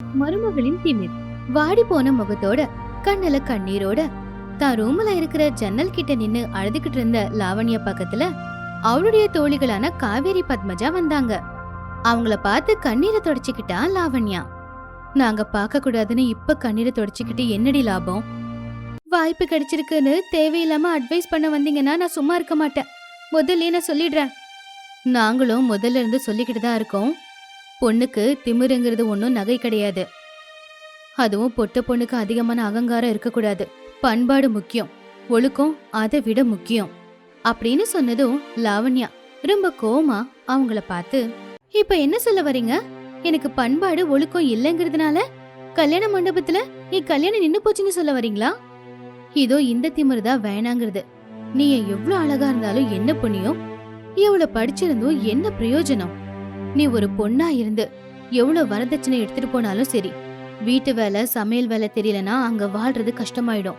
மருமகளின் திமிர். வாடி போன முகத்தோட கண்ணுல கண்ணீரோட தான் ரூம்ல இருக்கிற ஜன்னல் கிட்ட நின்னு அழுதுகிட்டு இருந்த லாவண்யா பக்கத்துல அவளுடைய தோழிகளான காவேரி பத்மஜா வந்தாங்க. அவங்கள பார்த்து கண்ணீரை தொடச்சுக்கிட்டா லாவண்யா. நாங்க பார்க்க கூடாதுன்னு இப்ப கண்ணீரை தொடச்சுக்கிட்டு என்னடி லாபம்? வாய்ப்பு கிடைச்சிருக்குன்னு தேவையில்லாம அட்வைஸ் பண்ண வந்தீங்கன்னா நான் சும்மா இருக்க மாட்டேன். முதல்ல நான் சொல்லிடுறேன். நாங்களும் முதல்ல இருந்து சொல்லிக்கிட்டு தான் இருக்கோம். பொண்ணுக்கு திமிருங்கிறது ஒன்றும் நகை கிடையாது. அதுவும் பொட்ட பொண்ணுக்கு அதிகமான அகங்காரம் இருக்கக்கூடாது. பண்பாடு முக்கியம். ஒழுக்கம் அதை விட முக்கியம். அப்படின்னு சொன்னதும் லாவண்யா ரொம்ப கோமா அவங்கள பார்த்து இப்ப என்ன சொல்ல வரீங்க எனக்கு பண்பாடு ஒழுக்கம் இல்லைங்கிறதுனால கல்யாண மண்டபத்துல நீ கல்யாணம் நின்னு போச்சுன்னு சொல்ல வரீங்களா இதோ இந்த திமிரு தான் வேணாங்கிறது. நீ எவ்வளவு அழகா இருந்தாலும் என்ன புண்ணியம்? எவ்வளவு படிச்சிருந்தும் என்ன பிரயோஜனம்? நீ ஒரு பொண்ணா இருந்து எவ்வளவு வரதட்சணை எடுத்துட்டு போனாலும் சரி வீட்டு வேலை சமையல் வேலை தெரியலனா அங்க வாழ்றது கஷ்டமாயிடும்.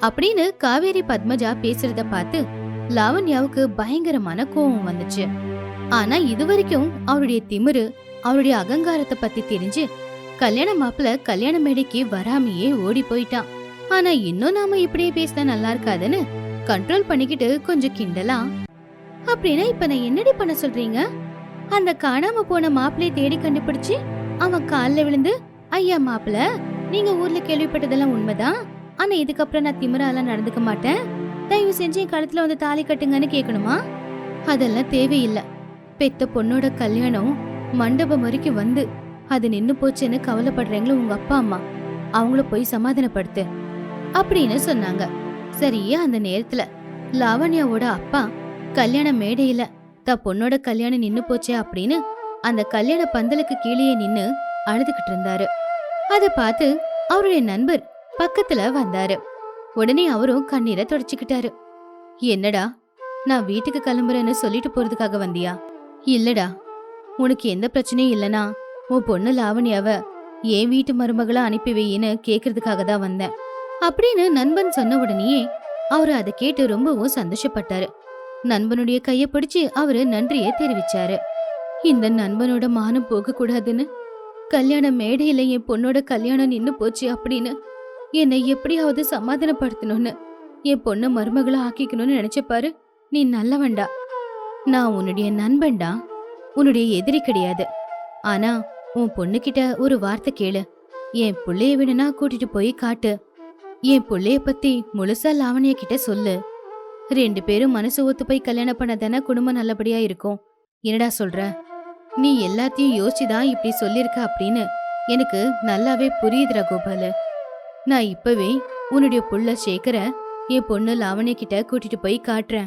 அப்படின்னு காவேரி பத்மஜா பேசுறத பார்த்து லாவண்யாவுக்கு பயங்கரமான கோவம் வந்துச்சு. ஆனா இதுவரைக்கும் அவருடைய திமிரு அவருடைய அகங்காரத்தை பத்தி தெரிஞ்சு கல்யாண மாப்பிள கல்யாண மேடைக்கு வராமையே ஓடி போயிட்டான். ஆனா இன்னும் நாம இப்படியே பேசினா நல்லா இருக்காதுன்னு கண்ட்ரோல் பண்ணிக்கிட்டு கொஞ்சம் கிண்டலாம். அப்படின்னா இப்ப நான் என்னடி பண்ண சொல்றீங்க? அந்த காணாம போன மாப்பிளைய தேடி கண்டுபிடிச்சு அவன் காலில் விழுந்து ஐயா மாப்பிள நீங்க ஊர்ல கேள்விப்பட்டதெல்லாம் உண்மைதான். ஆனா இதுக்கப்புறம் நான் திமிராலாம் நடந்துக்க மாட்டேன். தயவு செஞ்சு என் கழுத்துல வந்து தாலி கட்டுங்கன்னு கேட்கணுமா அதெல்லாம் தேவையில்லை. பெத்த பொண்ணோட கல்யாணம் மண்டபம் வரைக்கும் வந்து அது நின்னு போச்சுன்னு கவலைப்படுறீங்களோ உங்க அப்பா அம்மா. அவங்கள போய் சமாதானப்படுத்து அப்படின்னு சொன்னாங்க. சரியா அந்த நேரத்துல லாவண்யாவோட அப்பா கல்யாண மேடையில த பொண்ணோட கல்யாணம் நின்னு போச்சே அப்படின்னு அந்த கல்யாண பந்தலுக்கு கீழே நின்னு அழுதுகிட்டு இருந்தாரு. அதை பார்த்து அவருடைய நண்பர் பக்கத்துல வந்தாரு. உடனே அவரும் கண்ணீரை தொடச்சுக்கிட்டாரு. என்னடா நான் வீட்டுக்கு கிளம்புறேன்னு சொல்லிட்டு போறதுக்காக வந்தியா? இல்லடா உனக்கு எந்த பிரச்சனையும் இல்லனா உன் பொண்ணு லாவணியாவ என் வீட்டு மருமகளா அனுப்பி வையின்னு கேக்குறதுக்காக தான் வந்தேன். அப்படின்னு நண்பன் சொன்ன உடனேயே அவரு அதை கேட்டு ரொம்பவும் சந்தோஷப்பட்டாரு. நண்பனுடைய கைய பிடிச்சு அவரு நன்றியை தெரிவிச்சாரு. இந்த நண்பனோட மானம் போக கூடாதுன்னு கல்யாண மேடையில என் பொண்ணோட கல்யாணம் நின்னு போச்சு அப்படின்னு என்னை எப்படியாவது சமாதானப்படுத்தணும்னு என் பொண்ணை மருமகளை ஆக்கிக்கணும்னு நினைச்சப்பாரு நீ நல்லவன்டா. நான் உன்னுடைய நண்பன்டா உன்னுடைய எதிரி கிடையாது. ஆனா உன் பொண்ணுகிட்ட ஒரு வார்த்தை கேளு. என் பிள்ளைய வேணும்னா கூட்டிட்டு போய் காட்டு. என் பிள்ளைய பத்தி முழுசா லாவணிய கிட்ட சொல்லு. ரெண்டு பேரும் மனசு ஒத்து போய் கல்யாணம் பண்ணதானே குடும்பம் நல்லபடியா இருக்கும். என்னடா சொல்ற? நீ எல்லாத்தையும் யோசிச்சுதான் இப்படி சொல்லியிருக்க அப்படின்னு எனக்கு நல்லாவே புரியுதுடா கோபாலு நான் இப்பவே உன்னுடைய புள்ள சேகர என் பொண்ணு லாவண்ய கிட்ட கூட்டிட்டு போய் காட்டுறேன்.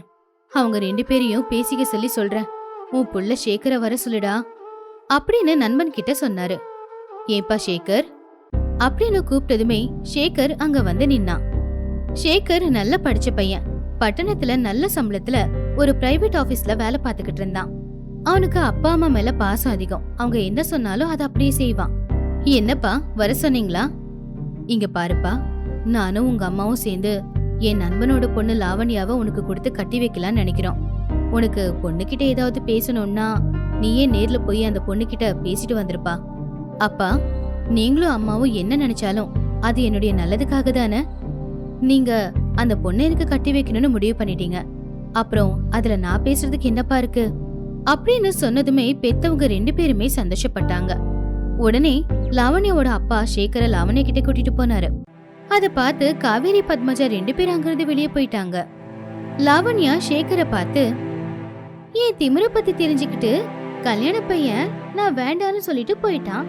அவங்க ரெண்டு பேரையும் பேசிக்க சொல்லி சொல்றேன். உன் புள்ள சேகர வர சொல்லுடா அப்படின்னு நண்பன் கிட்ட சொன்னாரு. ஏப்பா சேகர்? அப்படின்னு கூப்பிட்டதுமே சேகர் அங்க வந்து நின்னான். சேகர் நல்ல படிச்ச பையன். பட்டணத்துல நல்ல சம்பளத்துல ஒரு பிரைவேட் ஆபீஸ்ல வேலை பார்த்துக்கிட்டு இருந்தான். அவனுக்கு அப்பா அம்மா மேல பாசம் அதிகம். அவங்க என்ன சொன்னாலும் அதை அப்படியே செய்வான். என்னப்பா வர சொன்னீங்களா? இங்க பாருப்பா நானும் உங்க அம்மாவும் சேர்ந்து என் நண்பனோட பொண்ணு லாவண்யாவை உனக்கு கொடுத்து கட்டி வைக்கலாம்னு நினைக்கிறோம். உனக்கு பொண்ணுகிட்ட ஏதாவது பேசணும்னா நீயே நேர்ல போய் அந்த பொண்ணுகிட்ட பேசிட்டு வந்திருப்பா. அப்பா நீங்களும் அம்மாவும் என்ன நினைச்சாலும் அது என்னுடைய நல்லதுக்காக தானே? நீங்க அந்த பொண்ணை எனக்கு கட்டி வைக்கணும்னு முடிவு பண்ணிட்டீங்க. அப்புறம் அதுல நான் பேசுறதுக்கு என்னப்பா இருக்கு? அப்படின்னு சொன்னதுமே பெத்தவங்க ரெண்டு பேருமே சந்தோஷப்பட்டாங்க. உடனே லாவண்யாவோட அப்பா சேகர லாவண்யா கிட்ட கூட்டிட்டு போனாரு. அதை பார்த்து காவேரி பத்மஜா ரெண்டு பேரும் அங்கிருந்து வெளியே போயிட்டாங்க. லாவண்யா சேகரை பார்த்து ஏன் திமிர பத்தி தெரிஞ்சுக்கிட்டு கல்யாண பையன் நான் வேண்டான்னு சொல்லிட்டு போயிட்டான்.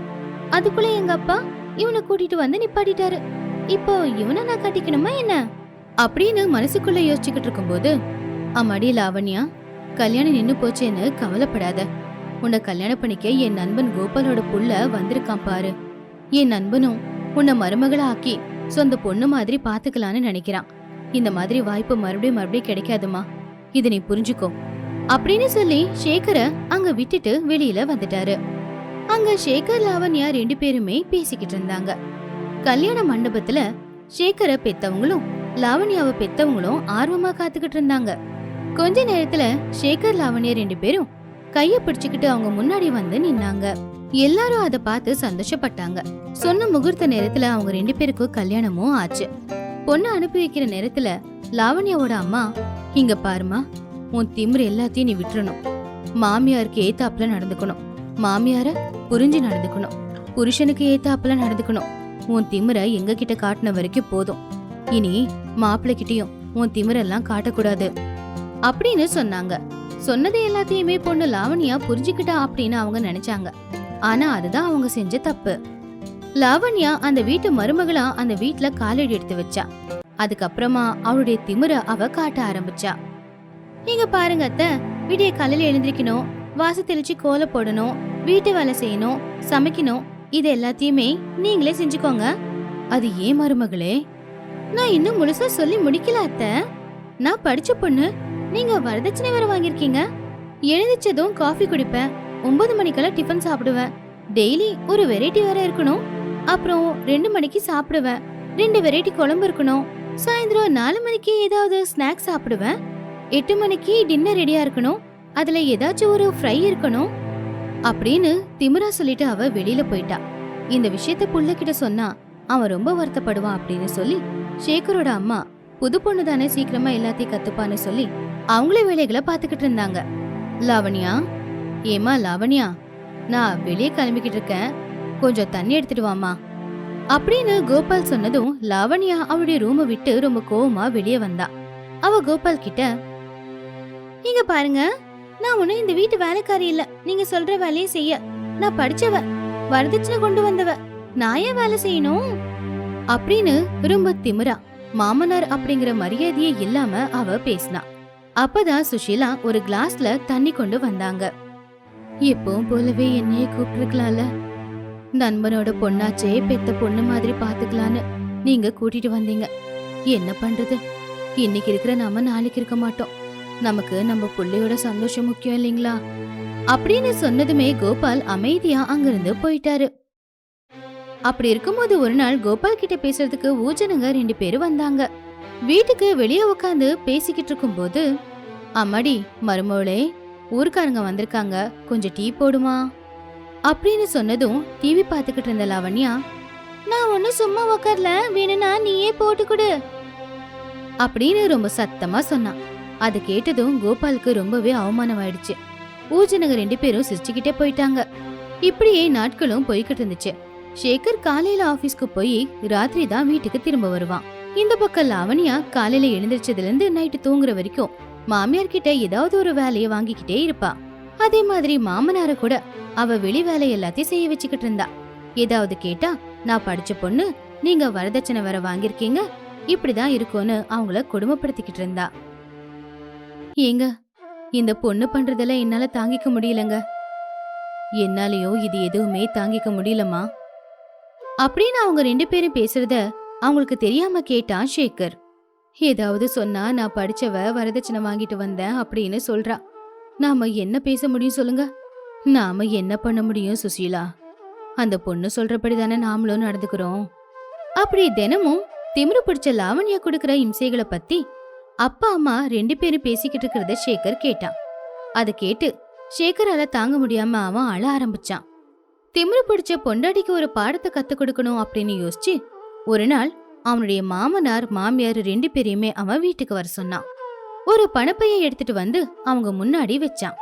அதுக்குள்ள எங்க அப்பா இவனை கூட்டிட்டு வந்து நிப்பாட்டிட்டாரு. இப்போ இவனை நான் கட்டிக்கணுமா என்ன? அப்படின்னு மனசுக்குள்ள யோசிச்சுக்கிட்டு இருக்கும்போது அம்மாடி லாவண்யா கல்யாணம் நின்னு போச்சேன்னு கவலைப்படாத. உன்னை கல்யாணம் பண்ணிக்க என் நண்பன் கோபாலோட புள்ள வந்திருக்கான் பாரு. என் நண்பனும் உன்னை மருமகளை ஆக்கி சொந்த பொண்ணு மாதிரி பாத்துக்கலான்னு நினைக்கிறான். இந்த மாதிரி வாய்ப்பு மறுபடியும் மறுபடியும் கிடைக்காதுமா இது நீ புரிஞ்சுக்கோ. அப்படின்னு சொல்லி சேகரை அங்க விட்டுட்டு வெளியில வந்துட்டாரு. அங்க சேகர் லாவண்யா ரெண்டு பேருமே பேசிக்கிட்டு இருந்தாங்க. கல்யாண மண்டபத்துல சேகரை பெத்தவங்களும் லாவண்யாவை பெத்தவங்களும் ஆர்வமா காத்துக்கிட்டு இருந்தாங்க. கொஞ்ச நேரத்துல சேகர் லாவண்யா ரெண்டு பேரும் கைய பிடிச்சுக்கிட்டு அவங்க முன்னாடி வந்து நின்னாங்க. எல்லாரும் அதை பார்த்து சந்தோஷப்பட்டாங்க. சொன்ன முகூர்த்த நேரத்துல அவங்க ரெண்டு பேருக்கும் கல்யாணமும் ஆச்சு. பொண்ணு அனுப்பி வைக்கிற நேரத்துல லாவண்யாவோட அம்மா இங்க பாருமா உன் திமிர் எல்லாத்தையும் நீ விட்டுறணும். மாமியாருக்கு ஏத்தாப்புல நடந்துக்கணும். மாமியார புரிஞ்சு நடந்துக்கணும். புருஷனுக்கு ஏத்தாப்புல நடந்துக்கணும். உன் திமிர எங்க கிட்ட காட்டின வரைக்கும் போதும். இனி மாப்பிள்ளைகிட்டயும் உன் திமிரெல்லாம் காட்டக்கூடாது. அப்படின்னு சொன்னாங்க. சொன்னதை எல்லாத்தையுமே பொண்ணு லாவண்யா புரிஞ்சுக்கிட்டா அப்படின்னு அவங்க நினைச்சாங்க. ஆனா அதுதான் அவங்க செஞ்ச தப்பு. லாவண்யா அந்த வீட்டு மருமகளா அந்த வீட்டுல காலடி எடுத்து வச்சா. அதுக்கப்புறமா அவளுடைய திமிர அவ காட்ட ஆரம்பிச்சா. நீங்க பாருங்க அத்தை விடிய காலையில எழுந்திருக்கணும் வாசு தெளிச்சு கோல போடணும் வீட்டு வேலை செய்யணும் சமைக்கணும் இது எல்லாத்தையுமே நீங்களே செஞ்சுக்கோங்க. அது ஏன் மருமகளே? நான் இன்னும் முழுசா சொல்லி முடிக்கல அத்தை. நான் படிச்ச பொண்ணு. நீங்க வரதட்சணை வேற வாங்கிருக்கீங்க எழுந்திரிச்சதும் காஃபி குடிப்பேன். ஒன்பது மணிக்கெல்லாம் டிஃபன் சாப்பிடுவேன். டெய்லி ஒரு வெரைட்டி வேற இருக்கணும். அப்புறம் ரெண்டு மணிக்கு சாப்பிடுவேன். ரெண்டு வெரைட்டி குழம்பு இருக்கணும். சாயந்தரம் நாலு மணிக்கு ஏதாவது ஸ்நாக்ஸ் சாப்பிடுவேன். எட்டு மணிக்கு டின்னர் ரெடியா இருக்கணும். அதுல ஏதாச்சும் ஒரு ஃப்ரை இருக்கணும். அப்படின்னு திமிரா சொல்லிட்டு அவ வெளியில போயிட்டா. இந்த விஷயத்த புள்ள கிட்ட சொன்னா அவன் ரொம்ப வருத்தப்படுவான் அப்படின்னு சொல்லி சேகரோட அம்மா புது பொண்ணு தானே சீக்கிரமா எல்லாத்தையும் கத்துப்பான்னு சொல்லி அவங்களே வேலைகளை பாத்துக்கிட்டு இருந்தாங்க. லாவண்யா ஏமா லாவண்யா நான் வெளியே கிளம்பிக்கிட்டு இருக்கேன். கொஞ்சம் தண்ணி எடுத்துட்டு வாமா அப்படின்னு கோபால் சொன்னதும் லாவண்யா அவளுடைய ரூமை விட்டு ரொம்ப கோவமா வெளியே வந்தா. அவ கோபால் கிட்ட இங்க பாருங்க நான் ஒன்னும் இந்த வீட்டு வேலைக்காரி இல்ல. நீங்க சொல்ற வேலையை செய்ய. நான் படிச்சவ வரதட்சணை கொண்டு வந்தவ. நான் ஏன் வேலை செய்யணும்? அப்படின்னு ரொம்ப திமிரா மாமனார் அப்படிங்கிற மரியாதையே இல்லாம அவ பேசினா. அப்பதான் சுஷீலா ஒரு கிளாஸ்ல தண்ணி கொண்டு வந்தாங்க. எப்பவும் போலவே என்னையே கூப்பிட்டுருக்கலாம்ல. நண்பனோட பொண்ணாச்சே பெத்த பொண்ணு மாதிரி பாத்துக்கலான்னு நீங்க கூட்டிட்டு வந்தீங்க. என்ன பண்றது? இன்னைக்கு இருக்கிற நாம நாளைக்கு இருக்க மாட்டோம். நமக்கு நம்ம பிள்ளையோட சந்தோஷம் முக்கியம் இல்லைங்களா? அப்படின்னு சொன்னதுமே கோபால் அமைதியா அங்கிருந்து போயிட்டாரு. அப்படி இருக்கும்போது ஒரு நாள் கோபால் கிட்ட பேசுறதுக்கு ஊஜனுங்க ரெண்டு பேரும் வந்தாங்க. வீட்டுக்கு வெளியே உட்காந்து பேசிக்கிட்டு இருக்கும்போது அம்மாடி மருமோளே ஊருக்காரங்க வந்திருக்காங்க. கொஞ்சம் டீ போடுமா? அப்படின்னு சொன்னதும் டிவி பார்த்துக்கிட்டு இருந்த லாவண்யா நான் ஒன்றும் சும்மா உக்கார்ல. வேணும்னா நீயே போட்டு கொடு. அப்படின்னு ரொம்ப சத்தமா சொன்னான். அது கேட்டதும் கோபாலுக்கு ரொம்பவே அவமானம் ஆயிடுச்சு ஊஜனுங்க ரெண்டு பேரும் சிரிச்சுக்கிட்டே போயிட்டாங்க. இப்படியே நாட்களும் போய்கிட்டு இருந்துச்சு. சேகர் காலையில ஆபீஸ்க்கு போய் ராத்திரி தான் வீட்டுக்கு திரும்ப வருவான். இந்த பக்கம் லாவணியா காலையில எழுந்திரிச்சதுல இருந்து நைட்டு தூங்குற வரைக்கும் மாமியார் கிட்ட ஏதாவது ஒரு வேலைய வாங்கிக்கிட்டே இருப்பா. அதே மாதிரி மாமனார கூட அவ வெளி வேலை எல்லாத்தையும் செய்ய வச்சுக்கிட்டு இருந்தா. ஏதாவது கேட்டா நான் படிச்ச பொண்ணு நீங்க வரதட்சணை வேற வாங்கிருக்கீங்க இப்படிதான் இருக்கும்னு அவங்கள கொடுமைப்படுத்திக்கிட்டு இருந்தா. ஏங்க இந்த பொண்ணு பண்றதெல்லாம் என்னால தாங்கிக்க முடியலங்க. என்னாலயோ இது எதுவுமே தாங்கிக்க முடியலமா அப்படின்னு அவங்க ரெண்டு பேரும் பேசுறத அவங்களுக்கு தெரியாம கேட்டான் சேகர். ஏதாவது சொன்னா நான் படிச்சவ வரதட்சணை வாங்கிட்டு வந்தேன் அப்படின்னு சொல்றா. நாம என்ன பேச முடியும் சொல்லுங்க. நாம என்ன பண்ண முடியும் சுசீலா? அந்த பொண்ணு சொல்றபடி தானே நாமளும் நடந்துக்கிறோம். அப்படி தினமும் திமிரு பிடிச்ச லாவண்யா கொடுக்கிற இம்சைகளை பத்தி அப்பா அம்மா ரெண்டு பேரும் பேசிக்கிட்டு இருக்கிறத சேகர் கேட்டான் அதை கேட்டு சேகரால தாங்க முடியாம அவன் அழ ஆரம்பிச்சான். திமிரு பிடிச்ச பொண்டாட்டிக்கு ஒரு பாடத்தை கத்துக் கொடுக்கணும் அப்படின்னு யோசிச்சு ஒரு நாள் அவனுடைய மாமனார் மாமியார் ரெண்டு பேரையுமே அவன் வீட்டுக்கு வர சொன்னான். ஒரு பணப்பைய எடுத்துட்டு வந்து அவங்க முன்னாடி வச்சான்.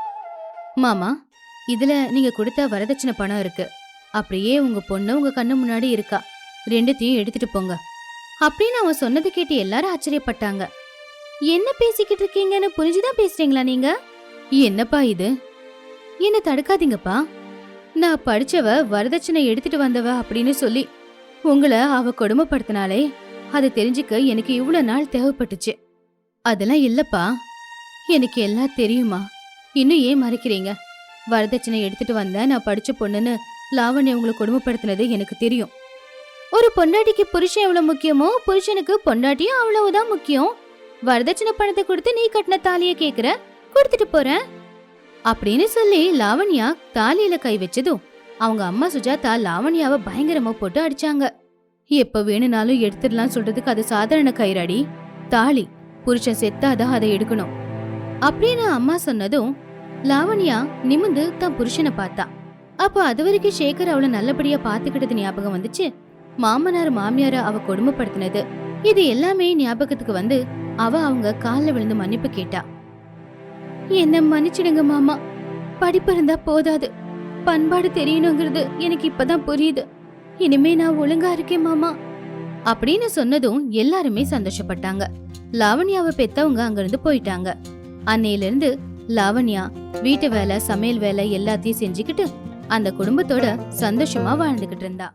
மாமா இதுல நீங்க கொடுத்த வரதட்சணை பணம் இருக்கு. அப்படியே உங்க பொண்ணு உங்க கண்ணு முன்னாடி இருக்கா. ரெண்டுத்தையும் எடுத்துட்டு போங்க. அப்படின்னு அவன் சொன்னது கேட்டு எல்லாரும் ஆச்சரியப்பட்டாங்க. என்ன பேசிக்கிட்டு இருக்கீங்கன்னு புரிஞ்சுதான் பேசுறீங்களா நீங்க? என்னப்பா இது? என்ன தடுக்காதீங்கப்பா. நான் படிச்சவ வரதட்சணை எடுத்துட்டு வந்தவ அப்படின்னு சொல்லி உங்களை அவ கொடுமைப்படுத்தினாலே அதை தெரிஞ்சுக்க எனக்கு இவ்வளவு நாள் தேவைப்பட்டுச்சு. அதெல்லாம் இல்லப்பா. எனக்கு எல்லாம் தெரியுமா. இன்னும் ஏன் மறைக்கிறீங்க? வரதட்சணை எடுத்துட்டு வந்த நான் படிச்ச பொண்ணுன்னு லாவண்ய உங்களை கொடுமைப்படுத்தினது எனக்கு தெரியும். ஒரு பொண்டாட்டிக்கு புருஷன் எவ்வளவு முக்கியமோ புருஷனுக்கு பொண்டாட்டியும் அவ்வளவுதான் முக்கியம். வரதட்சணை பணத்தை கொடுத்து நீ கட்டின தாலிய கேக்குற கொடுத்துட்டு போறேன். அப்படின்னு சொல்லி லாவண்யா தாலியில கை வச்சதும் அவங்க அம்மா சுஜாதா லாவண்யாவை பயங்கரமா போட்டு அடிச்சாங்க. எப்ப வேணும்னாலும் எடுத்துடலாம் சொல்றதுக்கு அது சாதாரண கயிறாடி. தாலி புருஷன் செத்தாதான் அதை எடுக்கணும். அப்படின்னு அம்மா சொன்னதும் லாவண்யா நிமிந்து தான் புருஷனை பார்த்தா. அப்போ அது வரைக்கும் சேகர் அவளை நல்லபடியா பாத்துக்கிட்டது ஞாபகம் வந்துச்சு. மாமனார் மாமியார அவ கொடுமைப்படுத்தினது. இது எல்லாமே ஞாபகத்துக்கு வந்து அவ அவங்க கால்ல விழுந்து மன்னிப்பு கேட்டா. என்ன மன்னிச்சிடுங்க மாமா. படிப்பு இருந்தா போதாது. பண்பாடு தெரியணுங்கிறது எனக்கு இப்பதான் புரியுது. இனிமே நான் ஒழுங்கா இருக்கேன் மாமா. அப்படின்னு சொன்னதும் எல்லாருமே சந்தோஷப்பட்டாங்க. லாவண்யாவை பெத்தவங்க அங்கிருந்து போயிட்டாங்க. அன்னையில இருந்து லாவண்யா வீட்டு வேலை சமையல் வேலை எல்லாத்தையும் செஞ்சுக்கிட்டு அந்த குடும்பத்தோட சந்தோஷமா வாழ்ந்துகிட்டு இருந்தா.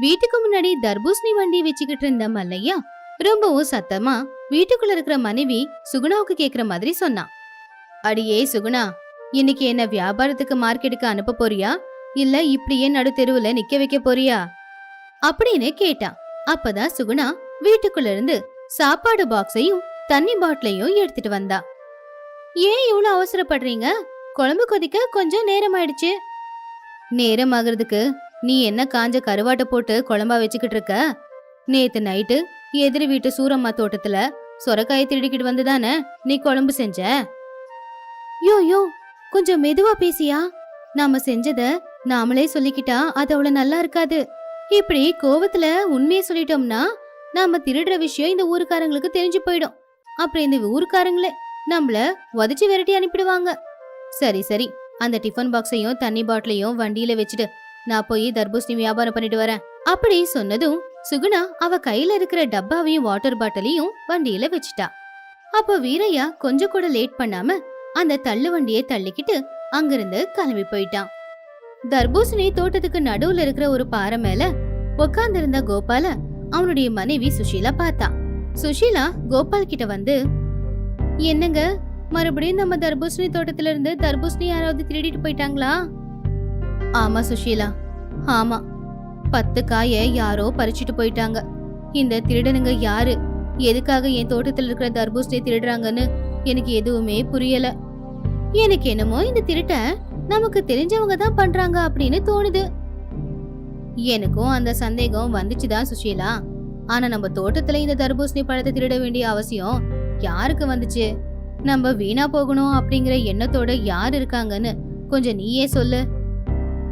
வீட்டுக்கு முன்னாடி தர்பூசணி வண்டி வச்சுக்கிட்டு இருந்த மல்லையா ரொம்பவும் சத்தமா வீட்டுக்குள்ள இருக்கிற மனைவி சுகுணாவுக்கு கேக்குற மாதிரி சொன்னான் அடியே சுகுணா இன்னைக்கு என்ன வியாபாரத்துக்கு மார்க்கெட்டுக்கு அனுப்ப போறியா? இல்ல இப்படியே நடு தெருவுல நிக்க வைக்க போறியா? அப்படின்னு கேட்டான் அப்பதான் சுகுணா வீட்டுக்குள்ள இருந்து சாப்பாடு பாக்ஸையும் தண்ணி பாட்டிலையும் எடுத்துட்டு வந்தா. ஏன் இவ்வளவு அவசரப்படுறீங்க? குழம்பு கொதிக்க கொஞ்சம் நேரம் ஆயிடுச்சு நேரம் ஆகுறதுக்கு நீ என்ன காஞ்ச கருவாட்டை போட்டு குழம்பா வச்சுக்கிட்டு இருக்க? நேத்து நைட்டு எதிரி வீட்டு சூரம்மா தோட்டத்துல சொரக்காயை திருடிக்கிட்டு வந்துதானே? நீ குழம்பு செஞ்ச? யோ யோ கொஞ்சம் மெதுவா பேசியா? நாம செஞ்சத நாமளே சொல்லிக்கிட்டா அது அவ்வளவு நல்லா இருக்காது. இப்படி கோவத்துல உண்மையை சொல்லிட்டோம்னா நாம திருடுற விஷயம் இந்த ஊருக்காரங்களுக்கு தெரிஞ்சு போயிடும். அப்புறம் இந்த ஊருக்காரங்களே நம்மள உதச்சி விரட்டி அனுப்பிடுவாங்க. சரி சரி அந்த டிஃபன் பாக்ஸையும் தண்ணி பாட்டிலையும் வண்டியில வச்சுட்டு நான் போய் தர்பூசணி வியாபாரம் பண்ணிட்டு வரேன். அப்படி சொன்னதும் சுகுணா அவ கையில இருக்கிற டப்பாவையும் வாட்டர் பாட்டிலையும் வண்டியில வச்சுட்டா. அப்போ வீரையா கொஞ்சம் கூட லேட் பண்ணாம அந்த தள்ளு வண்டியை தள்ளிக்கிட்டு அங்கிருந்து கிளம்பி போயிட்டான். தர்பூசணி தோட்டத்துக்கு நடுவுல இருக்கிற ஒரு பாறை மேல உட்கார்ந்திருந்த கோபால அவனுடைய மனைவி சுஷீலா பார்த்தா. சுஷீலா கோபால் கிட்ட வந்து என்னங்க மறுபடியும் நம்ம தர்பூசணி தோட்டத்துல இருந்து தர்பூசணி யாராவது திருடிட்டு போயிட்டாங்களா? ஆமா சுஷீலா ஆமா. பத்து காய யாரோ பறிச்சுட்டு போயிட்டாங்க. இந்த திருடனுங்க யாரு? எதுக்காக என் தோட்டத்துல இருக்கிற தர்பூசணியை திருடுறாங்கன்னு எனக்கு எதுவுமே புரியல. எனக்கு என்னமோ இந்த திருட்ட நமக்கு தெரிஞ்சவங்க தான் பண்றாங்க அப்படின்னு தோணுது. எனக்கும் அந்த சந்தேகம் வந்துச்சுதான் சுஷீலா? ஆனா நம்ம தோட்டத்துல இந்த தர்பூசணி பழத்தை திருட வேண்டிய அவசியம் யாருக்கு வந்துச்சு? நம்ம வீணா போகணும் அப்படிங்கிற எண்ணத்தோட யார் இருக்காங்கன்னு கொஞ்சம் நீயே சொல்லு.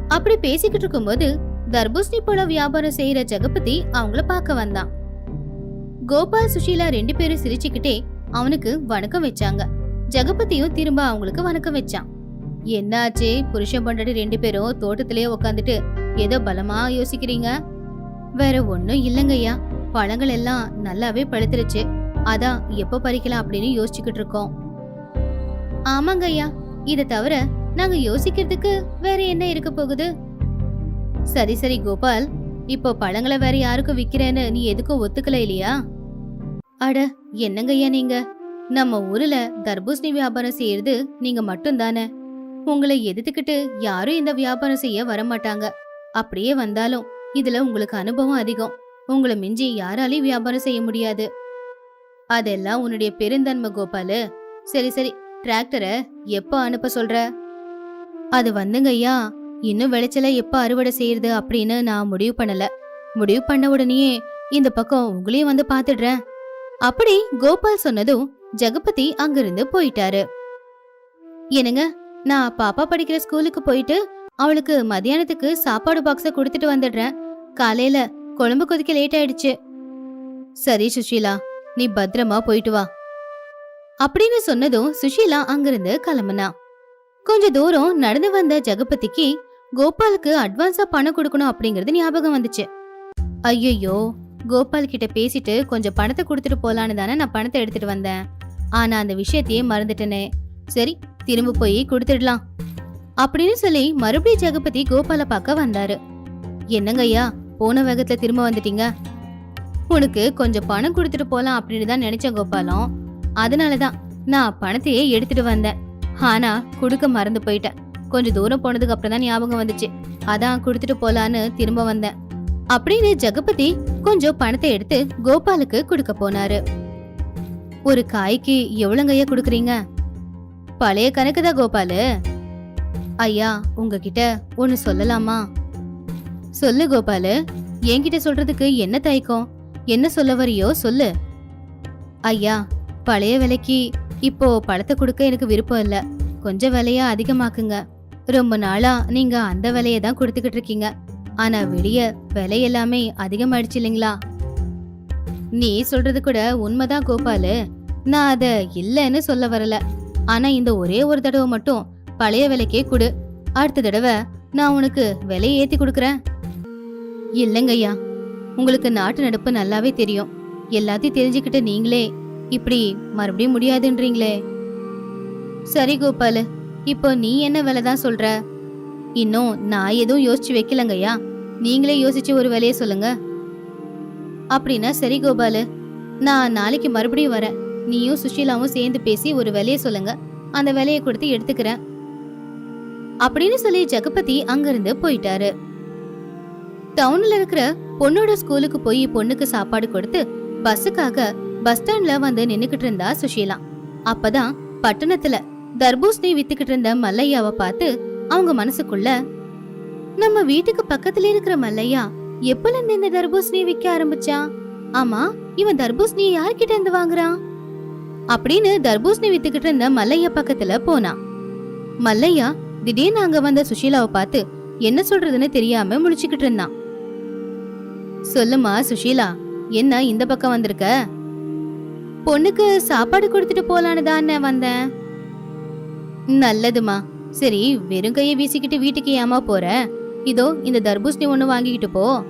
அப்படி பேசிக்கிட்டு இருக்கும்போது தர்பூசணி பழம் வியாபாரம் செய்யற ஜெகபதி அவங்கள பார்க்க வந்தான். கோபால் சுஷீலா ரெண்டு பேரும் சிரிச்சுக்கிட்டே அவனுக்கு வணக்கம் வச்சாங்க. ஜெகபதியும் திரும்ப அவங்களுக்கு வணக்கம் வச்சான். என்னாச்சு? புருஷன் பொண்டாட்டி ரெண்டு பேரும் தோட்டத்திலேயே உக்காந்துட்டு ஏதோ பலமா யோசிக்கிறீங்க? வேற ஒன்னும் இல்லைங்கய்யா பழங்கள் எல்லாம் நல்லாவே பழுத்துருச்சு. அதான் எப்ப பறிக்கலாம் அப்படின்னு யோசிச்சுக்கிட்டு இருக்கோம். ஆமாங்க ஐயா. இத தவிர நாங்க யோசிக்கிறதுக்கு வேற என்ன இருக்க போகுது? சரி சரி கோபால். இப்போ பழங்களை வேற யாருக்கும் விக்கிறேன்னு நீ எதுக்கும் ஒத்துக்கல இல்லையா? அட என்னங்கய்யா நீங்க? நம்ம ஊர்ல தர்பூசணி வியாபாரம் செய்யறது நீங்க மட்டும்தானே? உங்களை எதிர்த்துக்கிட்டு யாரும் இந்த வியாபாரம் செய்ய வரமாட்டாங்க. அப்படியே வந்தாலும் இதுல உங்களுக்கு அனுபவம் அதிகம். உங்களை மிஞ்சி யாராலையும் வியாபாரம் செய்ய முடியாது. அதெல்லாம் உன்னுடைய பெருந்தன்மை கோபாலு. சரி சரி டிராக்டரை எப்போ அனுப்ப சொல்ற? அது வந்துங்க ஐயா. இன்னும் விளைச்சல எப்போ அறுவடை செய்யறது அப்படின்னு நான் முடிவு பண்ணல. முடிவு பண்ண உடனேயே இந்த பக்கம் உங்களையும் வந்து பாத்துடுறேன் அப்படி கோபால் சொன்னதும் ஜெகபதி அங்கிருந்து போயிட்டாரு. என்னங்க நான் பாப்பா படிக்கிற ஸ்கூலுக்கு போயிட்டு அவளுக்கு மதியானத்துக்கு சாப்பாடு பாக்ஸ கொடுத்துட்டு வந்துடுறேன். காலையில குழம்பு கொதிக்க லேட் ஆயிடுச்சு. சரி சுஷீலா நீ பத்திரமா போயிட்டு வா. அப்படின்னு சொன்னதும் சுஷீலா அங்கிருந்து கிளம்புனா. கொஞ்ச தூரம் நடந்து வந்த ஜெகபதிக்கு கோபாலுக்கு அட்வான்ஸா பணம் கொடுக்கணும் அப்படிங்கறது ஞாபகம் வந்துச்சு. ஐயோ கோபால் கிட்ட பேசிட்டு கொஞ்சம் பணத்தை கொடுத்துட்டு போலான்னு தானே நான் பணத்தை எடுத்துட்டு வந்தேன். ஆனா அந்த விஷயத்தையே மறந்துட்டேனே. சரி திரும்ப போய் கொடுத்துடலாம். அப்படின்னு சொல்லி மறுபடியும் ஜெகபதி கோபால பார்க்க வந்தாரு. என்னங்க ஐயா போன வேகத்துல திரும்ப வந்துட்டீங்க? உனக்கு கொஞ்சம் பணம் கொடுத்துட்டு போலாம் அப்படின்னு தான் நினைச்சேன் கோபாலம். அதனாலதான் நான் பணத்தையே எடுத்துட்டு வந்தேன். ஆனா கொடுக்க மறந்து போயிட்டேன். கொஞ்சம் தூரம் போனதுக்கு அப்புறம் தான் ஞாபகம் வந்துச்சு. அதான் கொடுத்துட்டு போலான்னு திரும்ப வந்தேன். அப்படின்னு ஜெகபதி கொஞ்சம் பணத்தை எடுத்து கோபாலுக்கு கொடுக்க போனாரு. ஒரு காய்க்கு எவ்வளோங்கய்யா கொடுக்குறீங்க? பழைய கணக்கு தான் கோபாலு? ஐயா உங்ககிட்ட ஒன்று சொல்லலாமா? சொல்லு கோபாலு என்கிட்ட சொல்றதுக்கு என்ன தயக்கம்? என்ன சொல்ல வரியோ சொல்லு. ஐயா பழைய விலைக்கு இப்போ பழத்தை கொடுக்க எனக்கு விருப்பம் இல்லை. கொஞ்சம் விலையா அதிகமாக்குங்க. ரொம்ப நாளா நீங்க அந்த விலையை தான் கொடுத்துக்கிட்டு இருக்கீங்க. ஆனா வெளிய விலை எல்லாமே அதிகமாயிடுச்சு இல்லைங்களா? நீ சொல்றது கூட உண்மைதான் கோபாலு. நான் அத இல்லைன்னு சொல்ல வரல. ஆனா இந்த ஒரே ஒரு தடவை மட்டும் பழைய விலைக்கே கொடு. அடுத்த தடவை நான் உனக்கு விலையை ஏத்தி கொடுக்கறேன். இல்லைங்கய்யா உங்களுக்கு நாட்டு நடப்பு நல்லாவே தெரியும். எல்லாத்தையும் தெரிஞ்சுக்கிட்டு நீங்களே இப்படி மறுபடியும் முடியாதுன்றீங்களே. சரி கோபாலு இப்போ நீ என்ன விலை தான் சொல்ற? இன்னும் நான் எதுவும் யோசிச்சு வைக்கலங்கய்யா நீங்களே யோசிச்சு ஒரு வேலையை சொல்லுங்க. அப்படின்னா சரி கோபாலு நான் நாளைக்கு மறுபடியும் வரேன். நீயும் சுஷீலாவும் சேர்ந்து பேசி ஒரு வேலையை சொல்லுங்க. அந்த விலையை கொடுத்து எடுத்துக்கிறேன். அப்படின்னு சொல்லி ஜெகபதி அங்கிருந்து போயிட்டாரு. டவுன்ல இருக்கிற பொண்ணோட ஸ்கூலுக்கு போய் பொண்ணுக்கு சாப்பாடு கொடுத்து பஸ்ஸுக்காக பஸ் ஸ்டாண்ட்ல வந்து நின்னுக்கிட்டு இருந்தா சுஷீலா. அப்பதான் பட்டணத்துல தர்பூசணி வித்துக்கிட்டு இருந்த மல்லையாவை பார்த்து அவங்க மனசுக்குள்ள நம்ம வீட்டுக்கு பக்கத்துல இருக்கிற மல்லையா எப்பல இருந்து இந்த தர்பூசணியை விற்க ஆரம்பிச்சான் ஆமா இவன் தர்பூசணி யார்கிட்ட இருந்து வாங்குறான்? அப்படின்னு தர்பூசணி வித்துக்கிட்டு இருந்த மல்லையா பக்கத்துல போனான் மல்லையா திடீர்னு அங்க வந்த சுஷீலாவை பார்த்து என்ன சொல்றதுன்னு தெரியாம முடிச்சுக்கிட்டு இருந்தான். சொல்லுமா சுஷீலா என்ன இந்த பக்கம் வந்திருக்க? பொண்ணுக்கு சாப்பாடு கொடுத்துட்டு போலான்னு தானே வந்தேன். நல்லதுமா சரி வெறும் கையை வீசிக்கிட்டு வீட்டுக்கு ஏமா போற? இதோ இந்த தர்பூசணி ஒண்ணு வாங்கிக்கிட்டு போ.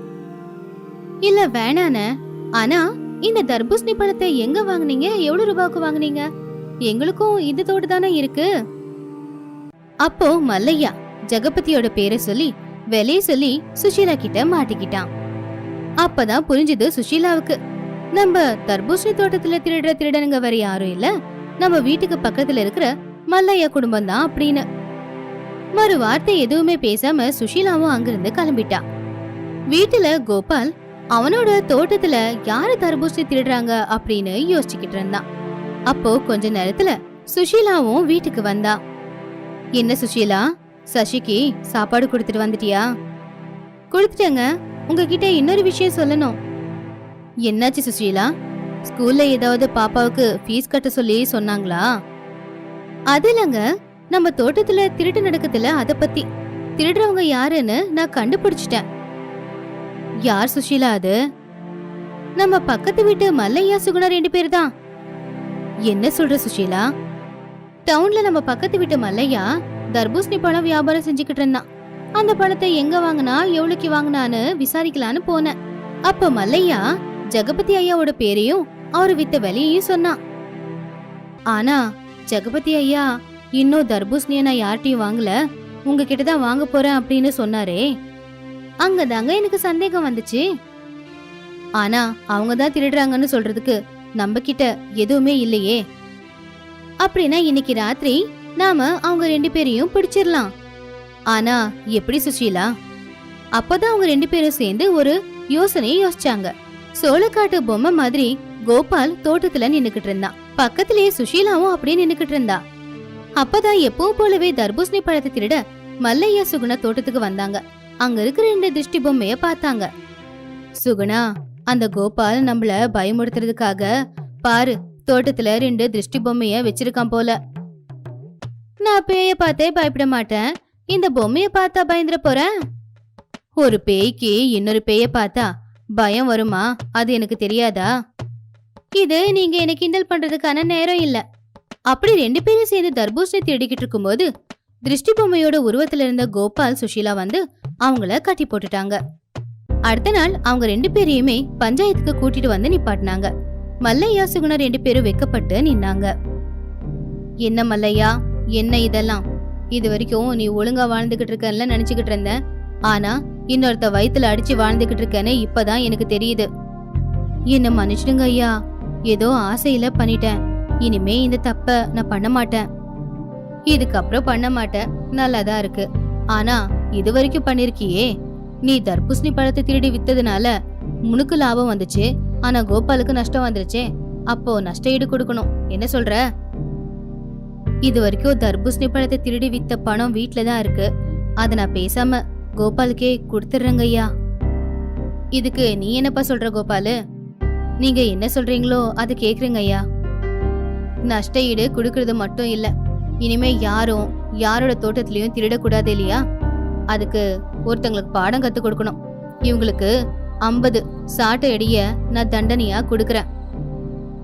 இல்ல வேணானே. ஆனா இந்த தர்பூசணி பழத்தை எங்க வாங்குனீங்க? எவ்வளவு ரூபாய்க்கு வாங்குனீங்க? எங்களுக்கும் இது தோடு தானே இருக்கு. அப்போ மல்லையா ஜெகபதியோட பேரை சொல்லி விலைய சொல்லி சுஷீலா கிட்ட மாட்டிக்கிட்டான். அப்பதான் புரிஞ்சுது சுஷீலாவுக்கு நம்ம தர்பூசணி தோட்டத்துல திருடுற திருடனுங்க வேற யாரும் இல்ல. நம்ம வீட்டுக்கு பக்கத்துல இருக்கிற மல்லையா குடும்பம் தான் அப்படின்னு. மறு வார்த்தை எதுவுமே பேசாம சுஷீலாவும் அங்கிருந்து கிளம்பிட்டா. வீட்டுல கோபால் அவனோட தோட்டத்துல யாரு தர்பூசணி திருடுறாங்க அப்படின்னு யோசிச்சுக்கிட்டு இருந்தான். அப்போ கொஞ்ச நேரத்துல சுஷீலாவும் வீட்டுக்கு வந்தா. என்ன சுஷீலா சசிக்கு சாப்பாடு கொடுத்துட்டு வந்துட்டியா? கொடுத்துட்டேங்க. உங்ககிட்ட இன்னொரு விஷயம் சொல்லணும். என்னாச்சு சுஷீலா? ஸ்கூல்ல ஏதாவது பாப்பாவுக்கு ஃபீஸ் கட்ட சொல்லி சொன்னாங்களா? அது இல்லைங்க. நம்ம தோட்டத்துல திருட்டு நடக்குதுல அத பத்தி. திருடுறவங்க யாருன்னு நான் கண்டுபிடிச்சிட்டேன். யார் சுஷீலா அது? நம்ம பக்கத்து வீட்டு மல்லையா சுகுணா ரெண்டு பேர் தான். என்ன சொல்ற சுஷீலா? டவுன்ல நம்ம பக்கத்து வீட்டு மல்லையா தர்பூசணி பழம் வியாபாரம் செஞ்சுக்கிட்டு இருந்தான். அந்த பழத்தை எங்க வாங்கினா எவ்வளவுக்கு வாங்கினான்னு விசாரிக்கலான்னு போனேன். அப்ப மல்லையா ஜெகபதி ஐயாவோட பேரையும் அவர் வித்த விலையையும் சொன்னான். ஆனா ஜெகபதி ஐயா இன்னும் தர்பூசணியை நான் யார்ட்டையும் வாங்கல. உங்ககிட்ட தான் வாங்க போறேன் அப்படின்னு சொன்னாரே. அங்கதாங்க எனக்கு சந்தேகம் வந்துச்சு. ஆனா அவங்க தான் திருடுறாங்கன்னு சொல்றதுக்கு நம்ம கிட்ட எதுவுமே இல்லையே. அப்படின்னா இன்னைக்கு ராத்திரி நாம அவங்க ரெண்டு பேரையும் பிடிச்சிடலாம் ஆனா எப்படி சுஷீலா? அப்பதான் அவங்க ரெண்டு பேரும் சேர்ந்து ஒரு யோசனையை யோசிச்சாங்க. சோளக்காட்டு பொம்மை மாதிரி கோபால் தோட்டத்துல நின்னுக்கிட்டு இருந்தான். பக்கத்திலேயே சுஷீலாவும் அப்படியே நின்னுக்கிட்டு இருந்தா. அப்பதான் எப்போ போலவே தர்பூசணி பழத்தை திருட மல்லையா சுகுணா தோட்டத்துக்கு வந்தாங்க. அங்க இருக்கிற ரெண்டு திருஷ்டி பொம்மைய பார்த்தாங்க. சுகுணா அந்த கோபால் நம்மள பயமுறுத்துறதுக்காக பாரு தோட்டத்துல ரெண்டு திருஷ்டி பொம்மைய வச்சிருக்கான் போல. நான் பேய பார்த்தே பயப்பட மாட்டேன். இந்த பொம்மைய பார்த்தா பயந்துட போறேன் ஒரு பேய்க்கு இன்னொரு பேய பார்த்தா பயம் வருமா? அது எனக்கு தெரியாதா? இது நீங்க எனக்கு கிண்டல் பண்றதுக்கான நேரம் இல்லை. அப்படி ரெண்டு பேரும் சேர்ந்து தர்பூசணி தேடிக்கிட்டு இருக்கும்போது திருஷ்டி பொம்மையோட உருவத்துல இருந்த கோபால் சுஷீலா வந்து அவங்கள கட்டி போட்டுட்டாங்க. அடுத்த நாள் அவங்க ரெண்டு பேரையுமே பஞ்சாயத்துக்கு கூட்டிட்டு வந்து நிப்பாட்டினாங்க. மல்லையா சுகுணா ரெண்டு பேரும் வெக்கப்பட்டு நின்னாங்க. என்ன மல்லையா என்ன இதெல்லாம்? இது வரைக்கும் நீ ஒழுங்கா வாழ்ந்துகிட்டு இருக்கன்னு நினைச்சுக்கிட்டு இருந்தேன். ஆனா இன்னொருத்த வயித்துல அடிச்சு வாழ்ந்துகிட்டு இருக்கேன்னு இப்பதான் எனக்கு தெரியுது. என்ன மன்னிச்சிடுங்க ஐயா ஏதோ ஆசையில பண்ணிட்டேன். இனிமே இந்த தப்ப நான் பண்ண மாட்டேன். இதுக்கப்புறம் பண்ண மாட்டேன். நல்லாதான் இருக்கு. ஆனா இது வரைக்கும் பண்ணிருக்கியே. நீ தர்பூசணி பழத்தை திருடி வித்ததுனால முனுக்கு லாபம் வந்துச்சு. ஆனா கோபாலுக்கு நஷ்டம் வந்துருச்சே. அப்போ நஷ்ட ஈடு கொடுக்கணும். என்ன சொல்ற? இது வரைக்கும் தர்பூசணி பழத்தை திருடி வித்த பணம் வீட்ல தான் இருக்கு. அதை நான் பேசாம கோபாலுக்கே கொடுத்துட்றேங்க ஐயா. இதுக்கு நீ என்னப்பா சொல்ற கோபாலு? நீங்க என்ன சொல்றீங்களோ அதை கேக்குறீங்க ஐயா. நஷ்ட ஈடு கொடுக்கறது மட்டும் இல்லை. இனிமே யாரும் யாரோட தோட்டத்திலையும் திருடக்கூடாது இல்லையா? அதுக்கு ஒருத்தங்களுக்கு பாடம் கற்றுக் கொடுக்கணும். இவங்களுக்கு ஐம்பது சாட்டை அடிய நான் தண்டனையா கொடுக்குறேன்.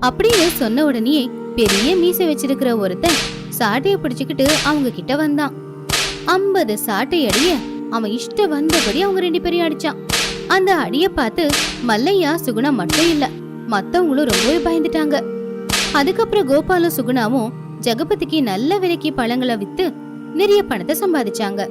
அப்படின்னு சொன்ன உடனே பெரிய மீசை வச்சிருக்கிற ஒருத்தன் சாட்டையை பிடிச்சுக்கிட்டு அவங்க கிட்ட வந்தான். ஐம்பது சாட்டை அடிய அவன் இஷ்ட வந்தபடி அவங்க ரெண்டு பேரையும் அடிச்சான். அந்த அடிய பார்த்து மல்லையா சுகுணா மட்டும் இல்ல. மத்தவங்களும் ரொம்பவே பயந்துட்டாங்க. அதுக்கப்புறம் கோபாலும் சுகுணாவும் ஜெகபதிக்கு நல்ல விலைக்கு பழங்களை வித்து நிறைய பணத்தை சம்பாதிச்சாங்க.